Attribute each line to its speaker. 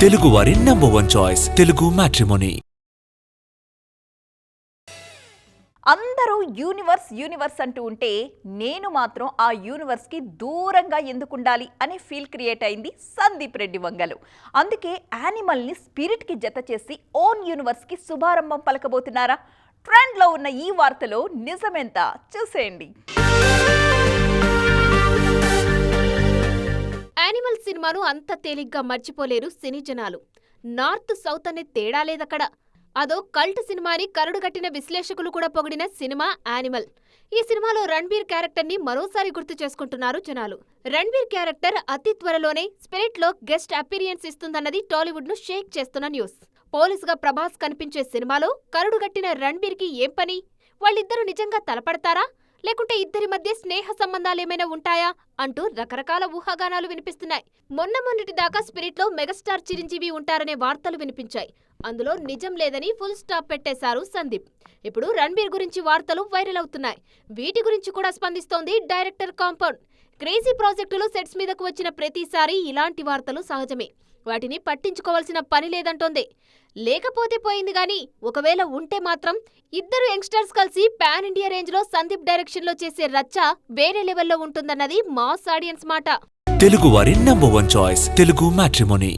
Speaker 1: తెలుగువారి number one choice Telugu matrimony
Speaker 2: అందరూ universe universe అంటూ ఉంటే నేను మాత్రం ఆ యూనివర్స్కి దూరంగా ఎందుకుండాలి అనే ఫీల్ క్రియేట్ అయింది సందీప్ రెడ్డి వంగలు. అందుకే యానిమల్ని స్పిరిట్కి జత చేసి ఓన్ యూనివర్స్కి శుభారంభం పలకబోతున్నారా? ట్రెండ్లో ఉన్న ఈ వార్తలో నిజమెంత? చూసేయండి.
Speaker 3: సినిమాను అంత తేలిగ్గా మర్చిపోలేరు సినీ జనాలు. నార్త్ సౌత్ అనే తేడా లేదక్కడ. అదో కల్ట్ సినిమాని కరుడుగట్టిన విశ్లేషకులు కూడా పొగిడిన సినిమా యానిమల్. ఈ సినిమాలో రణ్బీర్ క్యారెక్టర్ని మరోసారి గుర్తు చేసుకుంటున్నారు జనాలు. రణ్బీర్ క్యారెక్టర్ అతి త్వరలోనే స్పిరిట్లో గెస్ట్ అపీరియన్స్ ఇస్తుందన్నది టాలీవుడ్ను షేక్ చేస్తున్న న్యూస్. పోలీసుగా ప్రభాస్ కనిపించే సినిమాలో కరుడుగట్టిన రణ్బీర్కి ఏం పని? వాళ్ళిద్దరూ నిజంగా తలపడతారా? లేకుంటే ఇద్దరి మధ్య స్నేహ సంబంధాలేమైనా ఉంటాయా? అంటూ రకరకాల ఊహాగానాలు వినిపిస్తున్నాయి. మొన్న మొన్నటి దాకా స్పిరిట్లో మెగాస్టార్ చిరంజీవి ఉంటారనే వార్తలు వినిపించాయి. అందులో నిజం లేదని ఫుల్ స్టాప్ పెట్టేశారు సందీప్. ఇప్పుడు రణ్బీర్ గురించి వార్తలు వైరల్ అవుతున్నాయి. వీటి గురించి కూడా స్పందిస్తోంది డైరెక్టర్ కాంపౌండ్. క్రేజీ ప్రాజెక్టులు సెట్స్ మీదకు వచ్చిన ప్రతిసారి ఇలాంటి వార్తలు సహజమే. వాటిని పట్టించుకోవాల్సిన పని లేదంటోంది. లేకపోతే పోయింది గాని ఒకవేళ ఉంటే మాత్రం ఇద్దరు యంగ్స్టర్స్ కలిసి పాన్ ఇండియా రేంజ్లో సందీప్ డైరెక్షన్లో చేసే రచ్చ వేరే లెవెల్లో ఉంటుందన్నది మాస్ ఆడియన్స్ మాట.
Speaker 1: తెలుగువారి number one choice Telugu matrimony.